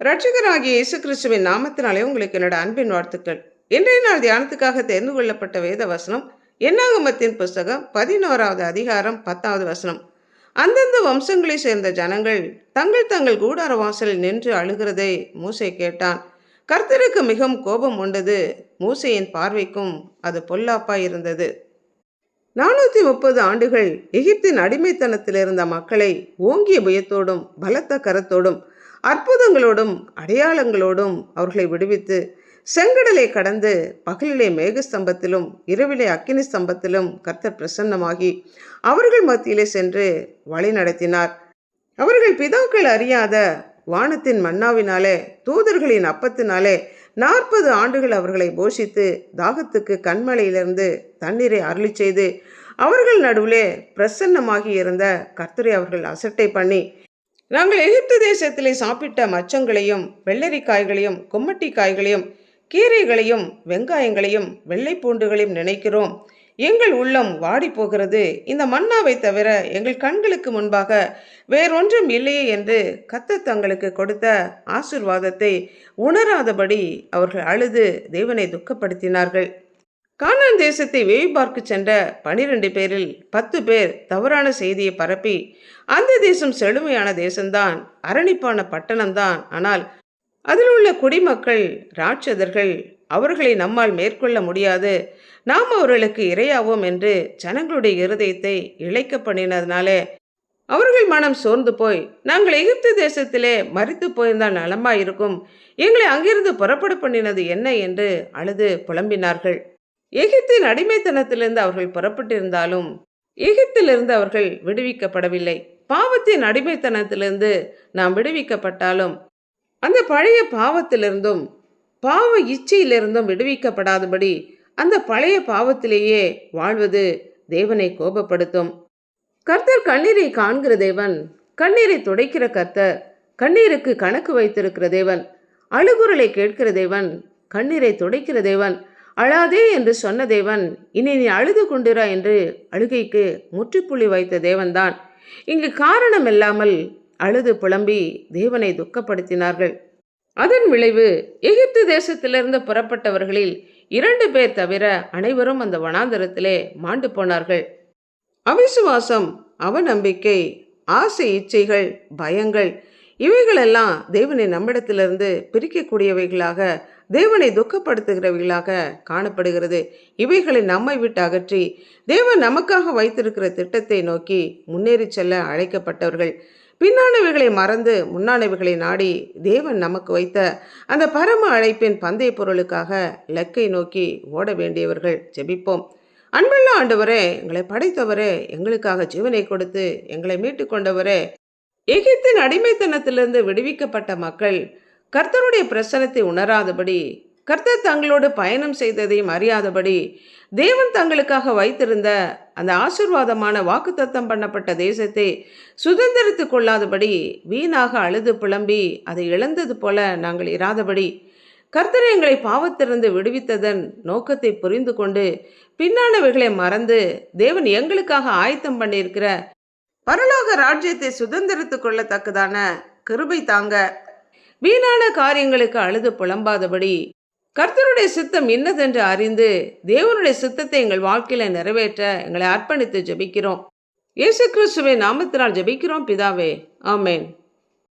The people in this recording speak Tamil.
ரட்சகராகிய இயேசு கிறிஸ்துவின் நாமத்தினாலே உங்களுக்கு என்னோட அன்பின் வாழ்த்துக்கள். இன்றைய நாள் தியானத்துக்காக தேர்ந்து கொள்ளப்பட்ட வேத வசனம் என்னாகமத்தின் புஸ்தகம் பதினோராவது அதிகாரம் பத்தாவது வசனம். அந்தந்த வம்சங்களை சேர்ந்த ஜனங்கள் தங்கள் தங்கள் கூடார வாசலில் நின்று அழுகிறதை மூசை கேட்டான். கர்த்தருக்கு மிகவும் கோபம் உண்டது. மூசையின் பார்வைக்கும் அது பொல்லாப்பாய் இருந்தது. நானூற்றி முப்பது ஆண்டுகள் எகிப்தின் அடிமைத்தனத்தில் இருந்த மக்களை ஓங்கிய புயத்தோடும் பலத்த கரத்தோடும் அற்புதங்களோடும் அடையாளங்களோடும் அவர்களை விடுவித்து செங்கடலை கடந்து பகலிலே மேகஸ்தம்பத்திலும் இரவிலே அக்கினி ஸ்தம்பத்திலும் கர்த்தர் பிரசன்னமாகி அவர்கள் மத்தியிலே சென்று வழி நடத்தினார். அவர்கள் பிதாக்கள் அறியாத வானத்தின் மன்னாவினாலே தூதர்களின் அப்பத்தினாலே நாற்பது ஆண்டுகள் அவர்களை போஷித்து தாகத்துக்கு கண்மலையிலிருந்து தண்ணீரை அருளி செய்து அவர்கள் நடுவிலே பிரசன்னமாகி இருந்த கர்த்தரை அவர்கள் அசட்டை பண்ணி நாங்கள் எகிப்து தேசத்திலே சாப்பிட்ட மச்சங்களையும் வெள்ளரிக்காய்களையும் கொம்மட்டி காய்களையும் கீரைகளையும் வெங்காயங்களையும் வெள்ளை பூண்டுகளையும் நினைக்கிறோம். எங்கள் உள்ளம் வாடி போகிறது இந்த மன்னாவை தவிர எங்கள் கண்களுக்கு முன்பாக வேறொன்றும் இல்லையே என்று கத்த தங்களுக்கு கொடுத்த ஆசிர்வாதத்தை உணராதபடி அவர்கள் அழுது தேவனை துக்கப்படுத்தினார்கள். கானான் தேசத்தை வேவி பார்க்க சென்ற பனிரெண்டு பேரில் பத்து பேர் தவறான செய்தியை பரப்பி அந்த தேசம் செழுமையான தேசம்தான் அரணிப்பான பட்டணம்தான். ஆனால் அதில் உள்ள குடிமக்கள் ராட்சதர்கள் அவர்களை நம்மால் மேற்கொள்ள முடியாது. நாம் அவர்களுக்கு இரையாவோம் என்று ஜனங்களுடைய இருதயத்தை இழைக்க பண்ணினதுனாலே அவர்கள் மனம் சோர்ந்து போய் நாங்கள் எகிப்து தேசத்திலே மறித்து போயிருந்தால் நலமாயிருக்கும். எங்களை அங்கிருந்து புறப்பட பண்ணினது என்ன? என்று அழுது புலம்பினார்கள். எகிப்தின் அடிமைத்தனத்திலிருந்து அவர்கள் புறப்பட்டிருந்தாலும் எகிப்திலிருந்து அவர்கள் விடுவிக்கப்படவில்லை. பாவத்தின் அடிமைத்தனத்திலிருந்து நாம் விடுவிக்கப்பட்டாலும் அந்த பழைய பாவத்திலிருந்தும் பாவ இச்சையிலிருந்தும் விடுவிக்கப்படாதபடி அந்த பழைய பாவத்திலேயே வாழ்வது தேவனை கோபப்படுத்தும். கர்த்தர் கண்ணீரை காண்கிற தேவன் கண்ணீரை துடைக்கிற கர்த்தர் கண்ணீருக்கு கணக்கு வைத்திருக்கிற தேவன் அழுகுரலை கேட்கிற தேவன் கண்ணீரை துடைக்கிற தேவன் அழாதே என்று சொன்ன தேவன் இனி நீ அழுது கொண்டிரா என்று அழுகைக்கு முற்றுப்புள்ளி வைத்த தேவன்தான். இங்கு காரணம் இல்லாமல் அழுது புலம்பி தேவனை துக்கப்படுத்தினார்கள். அதன் விளைவு எகிப்து தேசத்திலிருந்து புறப்பட்டவர்களில் இரண்டு பேர் தவிர அனைவரும் அந்த வனாந்தரத்திலே மாண்டு போனார்கள். அவிசுவாசம் அவநம்பிக்கை ஆசை இச்சைகள் பயங்கள் இவைகளெல்லாம் தேவனை நம்மிடத்திலிருந்து பிரிக்கக்கூடியவைகளாக தேவனை துக்கப்படுத்துகிறவைகளாக காணப்படுகிறது. இவைகளை நம்மை விட்டு அகற்றி தேவன் நமக்காக வைத்திருக்கிற திட்டத்தை நோக்கி முன்னேறி செல்ல அழைக்கப்பட்டவர்கள். பின்னானவைகளை மறந்து முன்னானவைகளை நாடி தேவன் நமக்கு வைத்த அந்த பரம அழைப்பின் பந்தய பொருளுக்காக லக்கை நோக்கி ஓட வேண்டியவர்கள் ஜெபிப்போம். அன்புள்ள ஆண்டவரே எங்களை படைத்தவரே எங்களுக்காக ஜீவனை கொடுத்து எங்களை மீட்டு கொண்டவரே. எகிப்தின் அடிமைத்தனத்திலிருந்து விடுவிக்கப்பட்ட மக்கள் கர்த்தருடைய பிரசனத்தை உணராதபடி கர்த்தர் தங்களோடு பயணம் செய்ததையும் அறியாதபடி தேவன் தங்களுக்காக வைத்திருந்த அந்த ஆசிர்வாதமான வாக்குத்தத்தம் பண்ணப்பட்ட தேசத்தை சுதந்திரித்து கொள்ளாதபடி வீணாக அழுது புலம்பி அதை இழந்தது போல நாங்கள் இராதபடி கர்த்தர் எங்களை பாவத்திலிருந்து விடுவித்ததன் நோக்கத்தை புரிந்து கொண்டு பின்னானவைகளை மறந்து தேவன் எங்களுக்காக ஆயத்தம் பண்ணியிருக்கிற பரலோக ராஜ்யத்தை சுதந்திரித்து கொள்ளத்தக்கதான கிருபை தாங்க. வீணான காரியங்களுக்கு அழுது புலம்பாதபடி கர்த்தருடைய சித்தம் இன்னதென்று அறிந்து தேவனுடைய சித்தத்தை எங்கள் வாழ்க்கையில நிறைவேற்ற எங்களை அர்ப்பணித்து ஜெபிக்கிறோம். இயேசு கிறிஸ்துவை நாமத்தினால் ஜெபிக்கிறோம் பிதாவே. ஆமேன்.